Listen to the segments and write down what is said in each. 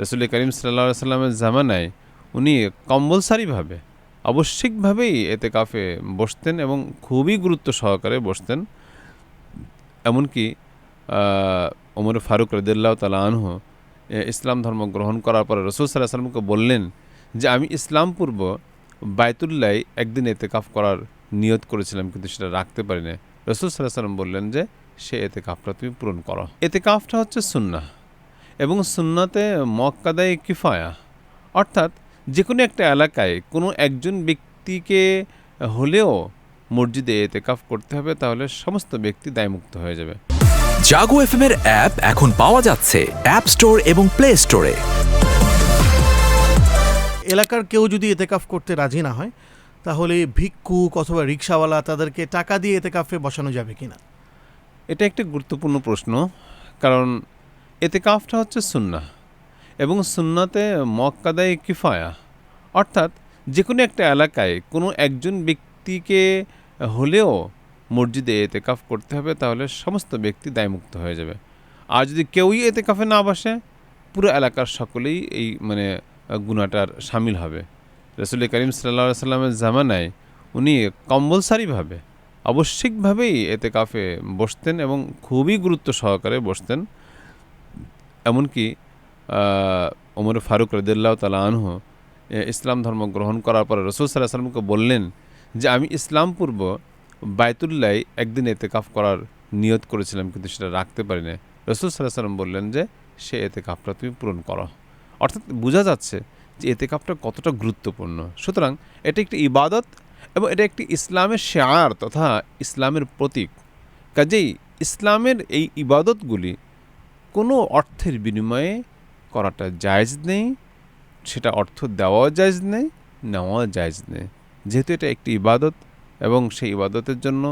রসুল করিম সাল্লা সাল্লামের জামানায় উনি কম্পালসারিভাবে, আবশ্যিকভাবেই এতে কাফে বসতেন এবং খুবই গুরুত্ব সহকারে বসতেন। এমনকি ওমর ফারুক রদিল্লাহ তালা আনহু ইসলাম ধর্ম গ্রহণ করার পরে রসুল সাল্লাহ সাল্লামকে বললেন যে, আমি ইসলাম পূর্ব বায়তুল্লায় একদিন এতে কাফ করার নিয়ত করেছিলাম, কিন্তু সেটা রাখতে পারি না রসুল সাল্লাহ সাল্লাম বললেন যে, সে এতে কাফটা তুমি পূরণ করো। এতে কাফটা হচ্ছে সুন্না এবং সুন্নাতে মক্কাদায় কিফায়া। অর্থাৎ যে কোনো একটা এলাকায় কোনো একজন ব্যক্তিকে হলেও মসজিদে এতেকাফ করতে হবে তাহলে সমস্ত ব্যক্তি দায়মুক্ত হয়ে যাবে। জাগো এফএম এর অ্যাপ এখন পাওয়া যাচ্ছে অ্যাপ স্টোর এবং প্লে স্টোরে। এলাকার কেউ যদি এতেকাফ করতে রাজি না হয় তাহলে ভিক্ষুক অথবা রিক্সাওয়ালা তাদেরকে টাকা দিয়ে এতেকাফে বসানো যাবে কিনা? এটা একটা গুরুত্বপূর্ণ প্রশ্ন কারণ এতেকাফটা হচ্ছে সুন্না এবং সুন্নাতে মক্কাদায় কিফায়া। অর্থাৎ যে কোনো একটা এলাকায় কোনো একজন ব্যক্তিকে হলেও মসজিদে এতেকাফ করতে হবে, তাহলে সমস্ত ব্যক্তি দায়মুক্ত হয়ে যাবে। আর যদি কেউই এতেকাফে না বসে, পুরো এলাকার সকলেই এই মানে গুণাটার সামিল হবে। রসুল করিম সাল্লা সাল্লামের জামানায় উনি কম্পালসারিভাবে, আবশ্যিকভাবেই এতে কাফে বসতেন এবং খুবই গুরুত্ব সহকারে বসতেন। এমনকি ওমর ফারুক রদিল্লাহ তালা আনহু ইসলাম ধর্ম গ্রহণ করার পরে রসুল সাল্লাহ সাল্লামকে বললেন যে, আমি ইসলাম পূর্ব বায়তুল্লায় একদিন এতে কাফ করার নিয়ত করেছিলাম, কিন্তু সেটা রাখতে পারি না রসুল সাল্লাহ সাল্লাম বললেন যে, সে এতে কাপটা তুমি পূরণ করো। অর্থাৎ বোঝা যাচ্ছে যে এতে কাপটা কতটা গুরুত্বপূর্ণ। সুতরাং এটা একটি ইবাদত এবং এটা একটি ইসলামের শেয়ার তথা ইসলামের প্রতীক। কাজেই ইসলামের এই ইবাদতগুলি কোনো অর্থের বিনিময়ে করাটা জায়েজ নেই সেটা অর্থ দেওয়াও জায়জ নেই নেওয়াও জায়জ নেই। যেহেতু এটা একটি ইবাদত এবং সেই ইবাদতের জন্য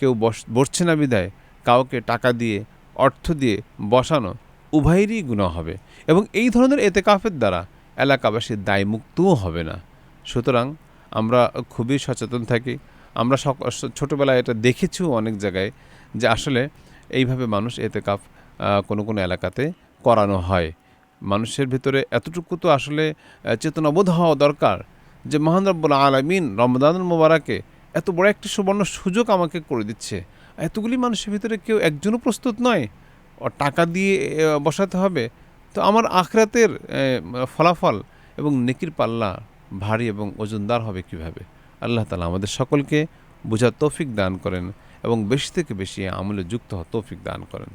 কেউ বস বসছে না বিদায় কাউকে টাকা দিয়ে অর্থ দিয়ে বসানো উভয়েরই গুণা হবে এবং এই ধরনের এতেকাফের দ্বারা এলাকাবাসীর দায়মুক্তও হবে না। সুতরাং আমরা খুবই সচেতন থাকি। আমরা ছোটোবেলায় এটা দেখেছিও অনেক জায়গায় যে আসলে এইভাবে মানুষ এতেকাফ আহ, কোনো কোনো এলাকাতে করানো হয়। মানুষের ভিতরে এতটুকু তো আসলে চেতনাবোধ হওয়া দরকার যে মহান রব্বুল আলমিন রমদানুল মোবারকে এত বড় একটি সুবর্ণ সুযোগ আমাকে করে দিচ্ছে। এতগুলি মানুষের ভিতরে কেউ একজনও প্রস্তুত নয়। ও টাকা দিয়ে বসাতে হবে। তো আমার আখরাতের ফলাফল এবং নেকির পাল্লা ভারী এবং ওজনদার হবে কীভাবে? আল্লাহ তালা আমাদের সকলকে বোঝার তৌফিক দান করেন এবং বেশি থেকে বেশি আমলে যুক্ত হওয়ার তৌফিক দান করেন।